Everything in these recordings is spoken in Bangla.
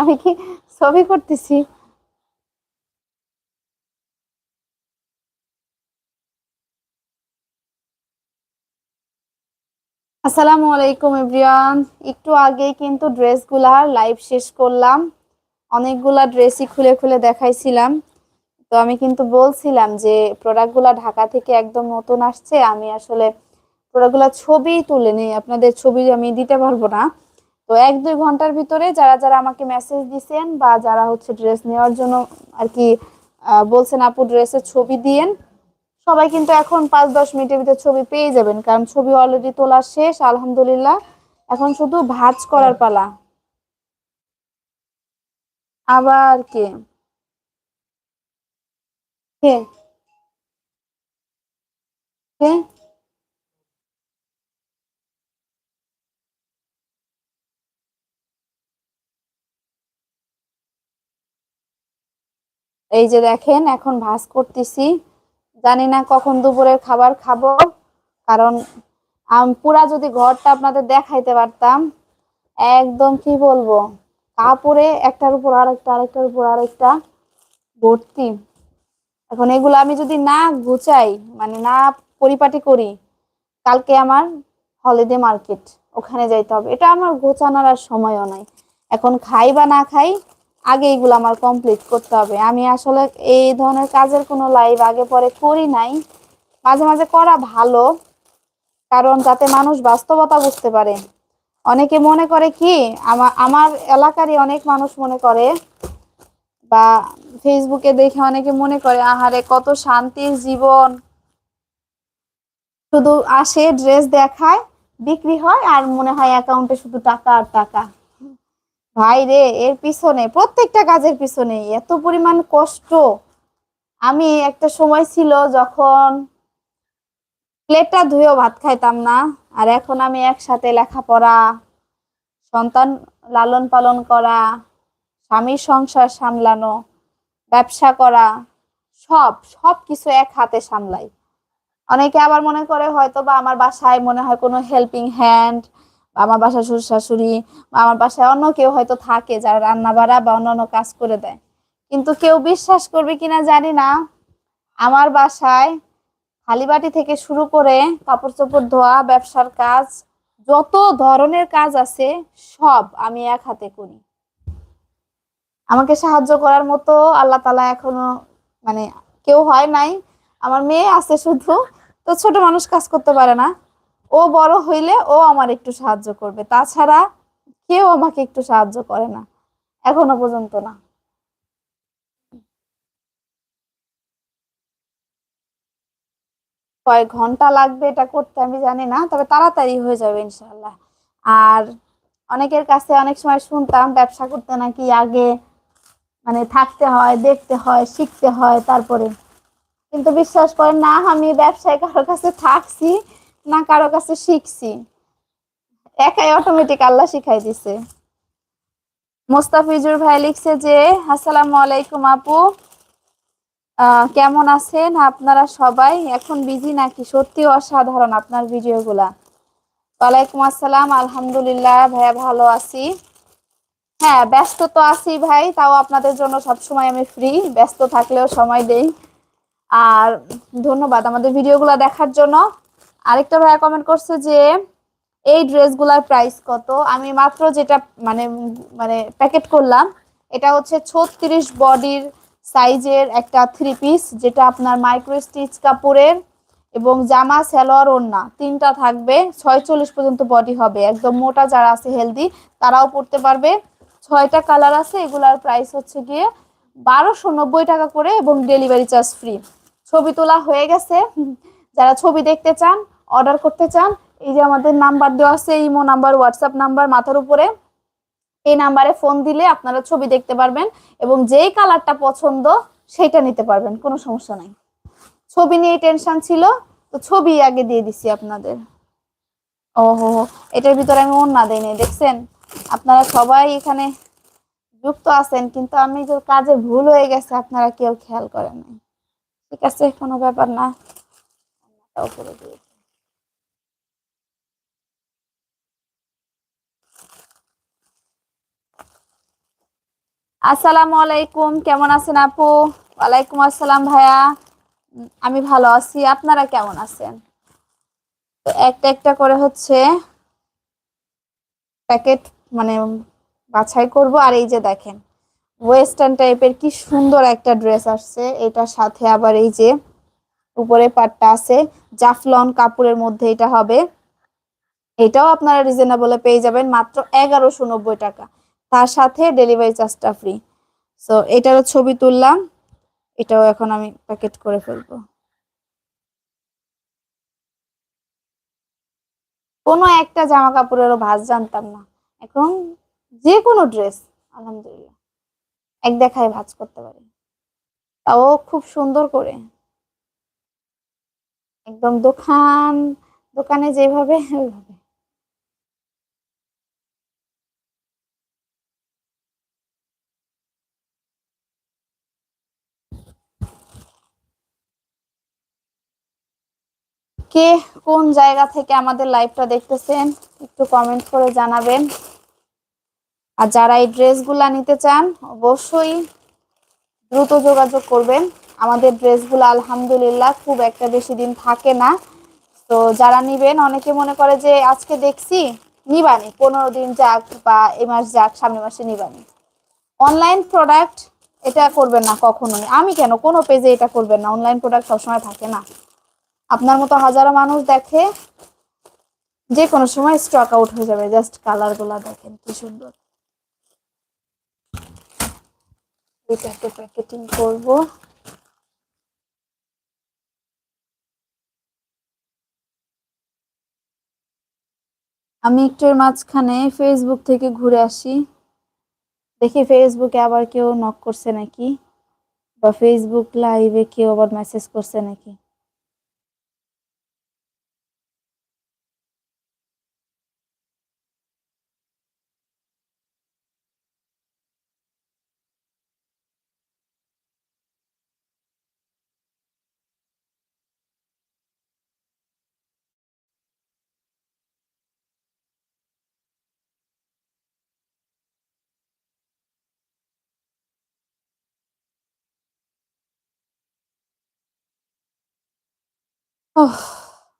আমি কি ছবি করতেছি? আসসালামু আলাইকুম এভরিওয়ান। একটু আগে কিন্তু ড্রেসগুলার লাইভ শেষ করলাম। অনেকগুলা ড্রেসই খুলে খুলে দেখাইছিলাম। তো আমি কিন্তু বলছিলাম যে, প্রোডাক্টগুলা ঢাকা থেকে একদম নতুন আসছে। আমি আসলে প্রোডাক্টগুলা ছবি তুলে নিই। আপনাদের ছবি আমি দিতে পারব না। তো এক, দুই ঘণ্টার ভিতরে যারা যারা আমাকে মেসেজ দিছেন বা যারা হচ্ছে ড্রেস নেওয়ার জন্য আর কি বলছেন, আপু ড্রেসের ছবি দিয়েন। সবাই কিন্তু এখন পাঁচ, দশ মিনিটের ভিতরে ছবি পেয়ে যাবেন, কারণ ছবি অলরেডি তোলা শেষ, আলহামদুলিল্লাহ। এখন শুধু ভাজ করার পালা। আবার কে? কে? কে? এই যে দেখেন, এখন ভাঁজ করতেছি। জানি না কখন দুপুরের খাবার খাব, কারণ পুরা যদি ঘরটা আপনাদের দেখাইতে পারতাম, একদম কি বলব, কাপড়ে একটার উপর আরেকটা, আরেকটার উপর আরেকটা ভর্তি। এখন এগুলো আমি যদি না গুছাই মানে না পরিপাটি করি, কালকে আমার হলিডে মার্কেট ওখানে যাইতে হবে। এটা আমার গোছানোর আর সময়ও নাই। এখন খাই বা না খাই আগে এগুলো আমার কমপ্লিট করতে হবে। আমি আসলে এই ধরনের কাজের কোনো লাইভ আগে পরে করি নাই। মাঝে মাঝে করা ভালো, কারণ যাতে মানুষ বাস্তবতা বুঝতে পারে। অনেকে মনে করে কি আমার আমার এলাকারই অনেক মানুষ মনে করে, বা ফেসবুকে দেখে অনেকে মনে করে, আহারে কত শান্তির জীবন। শুধু আসে ড্রেস দেখায়, বিক্রি হয়, আর মনে হয় অ্যাকাউন্টে শুধু টাকা আর টাকা। ভাই রে, এর পিছনে, প্রত্যেকটা কাজের পিছনে এত পরিমাণ কষ্ট। আমি একটা সময় ছিল যখন প্লেটটা ধুয়েও ভাত খাইতাম না, আর এখন আমি একসাথে লেখাপড়া, সন্তান লালন পালন করা, স্বামীর সংসার সামলানো, ব্যবসা করা, সব সব কিছু এক হাতে সামলাই। অনেকে আবার মনে করে হয়তো বা আমার বাসায় মনে হয় কোনো হেল্পিং হ্যান্ড আমার বাসায় শ্বশুর শাশুড়ি আমার বাসায় অন্য কেউ হয়তো থাকে যারা রান্না বাড়া বা অন্যান্য কাজ করে দেয়। কিন্তু কেউ বিশ্বাস করবে কিনা জানি না। আমার বাসায় থালিবাটি থেকে শুরু করে কাপড় চোপড় ধোয়া, ব্যবসার কাজ, যত ধরনের কাজ আছে, সব আমি এক হাতে করি। আমাকে সাহায্য করার মতো আল্লাহ তালা এখনও মানে কেউ হয় নাই। আমার মেয়ে আছে শুধু, তো ছোট মানুষ কাজ করতে পারে না। ও বড় হইলে ও আমার একটু সাহায্য করবে। তাছাড়া কেউ আমাকে একটু সাহায্য করে না। এখনও পর্যন্ত না। কয়েক ঘণ্টা লাগবে এটা করতে, আমি জানি না, তবে তাড়াতাড়ি হয়ে যাবে ইনশাল্লাহ আর অনেকের কাছে অনেক সময় শুনতাম, ব্যবসা করতে নাকি আগে মানে থাকতে হয়, দেখতে হয়, শিখতে হয়, তারপরে। কিন্তু বিশ্বাস করেন না, আমি ব্যবসায় কারোর কাছে থাকছি না কারও কাছে শিখছি। একাই অটোমেটিক আল্লাহ শিখাই দিছে। মোস্তাফিজুর ভাই লিখছে যে, আসসালামু আলাইকুম আপু। কেমন আছেন? আপনারা সবাই? এখন বিজি নাকি? সত্যি অসাধারণ আপনার ভিডিওগুলা। ওয়ালাইকুম আসসালাম, আলহামদুলিল্লাহ ভাইয়া ভালো আছি। হ্যাঁ ব্যস্ত তো আছি ভাই, তাও আপনাদের জন্য সবসময় আমি ফ্রি ব্যস্ত থাকলেও সময় দেই। আর ধন্যবাদ আমাদের ভিডিওগুলো দেখার জন্য। আরেকটা ভাইয়া কমেন্ট করছে যে, এই ড্রেসগুলার প্রাইস কত? আমি মাত্র যেটা মানে মানে প্যাকেট করলাম, এটা হচ্ছে ছত্রিশ বডির সাইজের একটা থ্রি পিস যেটা আপনার মাইক্রো স্টিচ কাপড়ের এবং জামা, সালোয়ার, ওড়না, তিনটা থাকবে। ছয়চল্লিশ পর্যন্ত বডি হবে। একদম মোটা যারা আছে হেলদি তারাও পড়তে পারবে। ছয়টা কালার আছে, এগুলার প্রাইস হচ্ছে গিয়ে বারোশো নব্বই টাকা করে এবং ডেলিভারি চার্জ ফ্রি ছবি তোলা হয়ে গেছে। যারা ছবি দেখতে চান অর্ডার করতে চান, এই যে আমাদের নাম্বার দেওয়া আছে, ইমো নাম্বার, হোয়াটসঅ্যাপ নাম্বার, মাথার উপরে, এই নাম্বারে ফোন দিলে আপনারা ছবি দেখতে পারবেন এবং যেই কালারটা পছন্দ সেইটা নিতে পারবেন, কোনো সমস্যা নাই। ছবি নিয়ে টেনশন ছিল, তো ছবি আগে দিয়ে দিছি আপনাদের। ওহো, এটার ভিতরে আমি ওড়না দেই দেখছেন? আপনারা সবাই এখানে যুক্ত আছেন, কিন্তু আমি যে কাজে ভুল হয়ে গেছে, আপনারা কেউ খেয়াল করেন নাই। ঠিক আছে, কোনো ব্যাপার না। উপরে আসসালামু আলাইকুম, কেমন আছেন আপু? ওয়ালাইকুম আসসালাম ভাইয়া। আমি ভালো আছি, আপনারা কেমন আছেন? তো একটা একটা করে হচ্ছে প্যাকেট মানে বাছাই করব। আর এই যে দেখেন, ওয়েস্টার্ন টাইপের কি সুন্দর একটা ড্রেস আসছে। এটার সাথে আবার এই যে উপরে পাটটা আছে, জাফলন কাপড়ের মধ্যে এটা হবে। এটাও আপনারা রিজনেবলে পেয়ে যাবেন, মাত্র এগারোশো নব্বই টাকা। তার সাথে ডেলিভারি চার্জটা ফ্রি সো এটারও ছবি তুললাম, এটাও এখন আমি প্যাকেট করে ফেলব। কোনো একটা জামা কাপড়েরও ভাজ জানতাম না। এখন যে কোনো ড্রেস আলহামদুলিল্লাহ। এক দেখায় ভাজ করতে পারি। তাও খুব সুন্দর করে। একদম দোকান, দোকানে যেভাবে, ওইভাবে। কে কোন জায়গা থেকে আমাদের লাইভটা দেখতেছেন, একটু কমেন্ট করে জানাবেন। আর যারা এই ড্রেসগুলা নিতে চান, অবশ্যই দ্রুত যোগাযোগ করবেন। আমাদের ড্রেসগুলো আলহামদুলিল্লাহ, খুব একটা বেশি দিন থাকে না। তো যারা নিবেন, অনেকে মনে করে যে, আজকে দেখছি, নিবানি। পনেরো দিন যাক বা এ মাস যাক সামনের মাসে নিবানি। অনলাইন প্রোডাক্ট এটা করবেন না কখনোই। আমি কেন? কোনো পেজে এটা করবেন না। অনলাইন প্রোডাক্ট সবসময় থাকে না। আপনার মতো হাজারো মানুষ দেখে যে কোনো সময় স্টক আউট হয়ে যাবে জাস্ট কালারগুলা দেখেন কি সুন্দর। এটাকে প্যাকেটিং করব। আমি একটু মাঝখানে ফেসবুক থেকে ঘুরে আসি। দেখি ফেসবুকে আবার কেউ নক করছে নাকি? বা ফেসবুক লাইভে কেউ আবার মেসেজ করছে নাকি?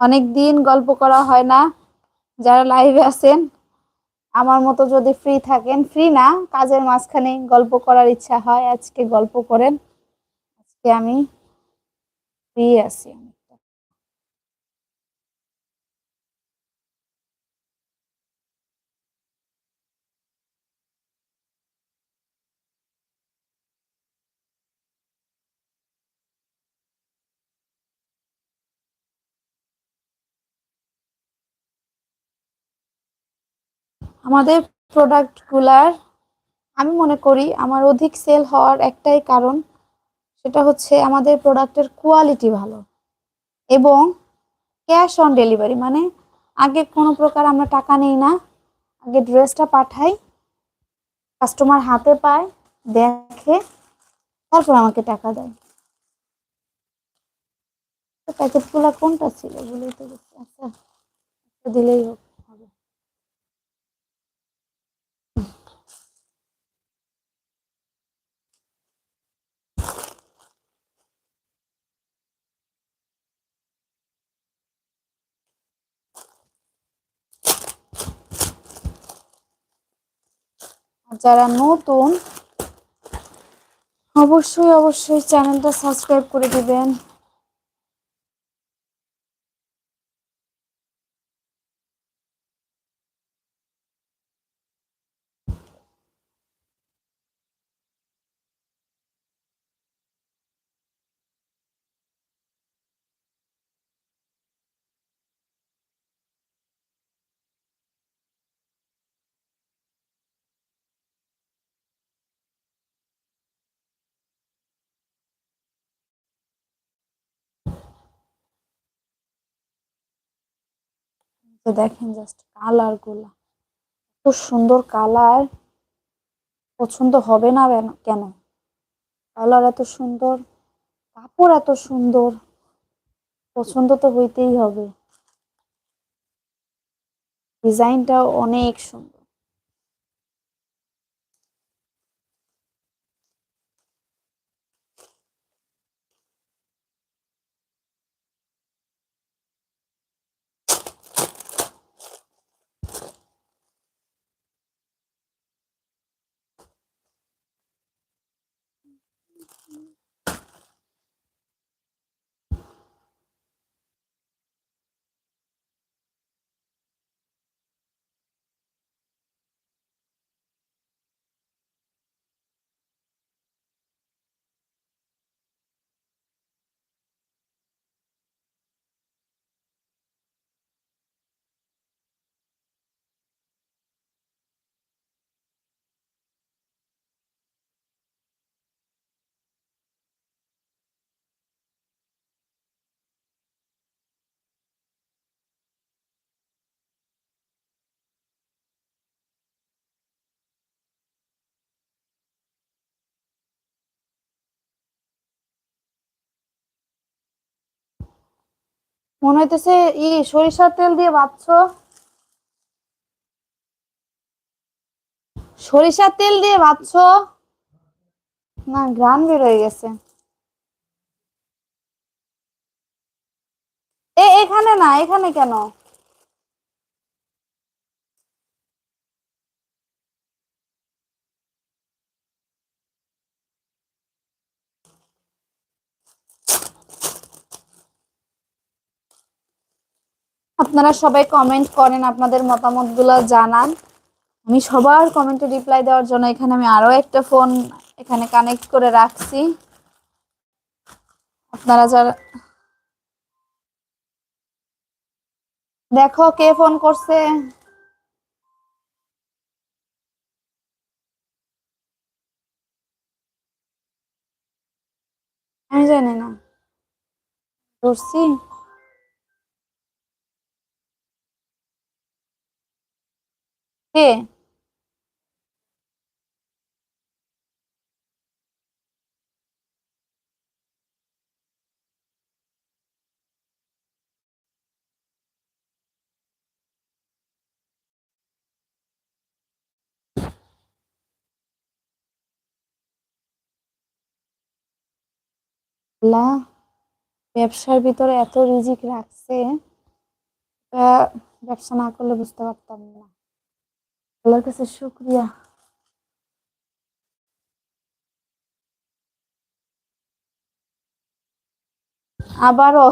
অনেক দিন গল্প করা হয় না। যারা লাইভে আছেন, আমার মতো যদি ফ্রি থাকেন ফ্রি না, কাজের মাঝখানে গল্প করার ইচ্ছা হয়, আজকে গল্প করেন। আজকে আমি ফ্রি আছি আমাদের প্রোডাক্টগুলার আমি মনে করি আমার অধিক সেল হওয়ার একটাই কারণ সেটা হচ্ছে আমাদের প্রোডাক্টের কোয়ালিটি ভালো এবং ক্যাশ অন ডেলিভারি মানে আগে কোনো প্রকার আমরা টাকা নেই না, আগে ড্রেসটা পাঠাই কাস্টমার হাতে পায়, দেখে, তারপর আমাকে টাকা দেয়। প্যাকেটগুলো কোনটা ছিল বলেই তো? আচ্ছা দিলেই হোক হবে আর যারা নতুন অবশ্যই অবশ্যই চ্যানেলটা সাবস্ক্রাইব করে দিবেন। তো দেখেন জাস্ট কালারগুলা। এত সুন্দর কালার পছন্দ হবে না কেন- কেন? কালার এত সুন্দর, কাপড় এত সুন্দর। পছন্দ তো হইতেই হবে। ডিজাইনটাও অনেক সুন্দর। Mm-hmm. মনে হইতেছে, ই সরিষার তেল দিয়ে ভাবছ? সরিষার তেল দিয়ে ভাবছ? না গ্রান বের হয়ে গেছে। এ, এখানে না, এখানে কেন? আপনারা সবাই কমেন্ট করেন, আপনাদের মতামতগুলো জানান। আমি সবার কমেন্টে রিপ্লাই দেওয়ার জন্য এখানে আমি আরও একটা ফোন এখানে কানেক্ট করে রাখছি। আপনারা যারা দেখো কে ফোন করছে। আমি জানি না। ধরছি। কে? ব্যবসার ভিতরে এত রিজিক রাখছে ব্যবসা না করলে বুঝতে পারতাম না। আল্লাহর কাছে শুক্রিয়া। আবারও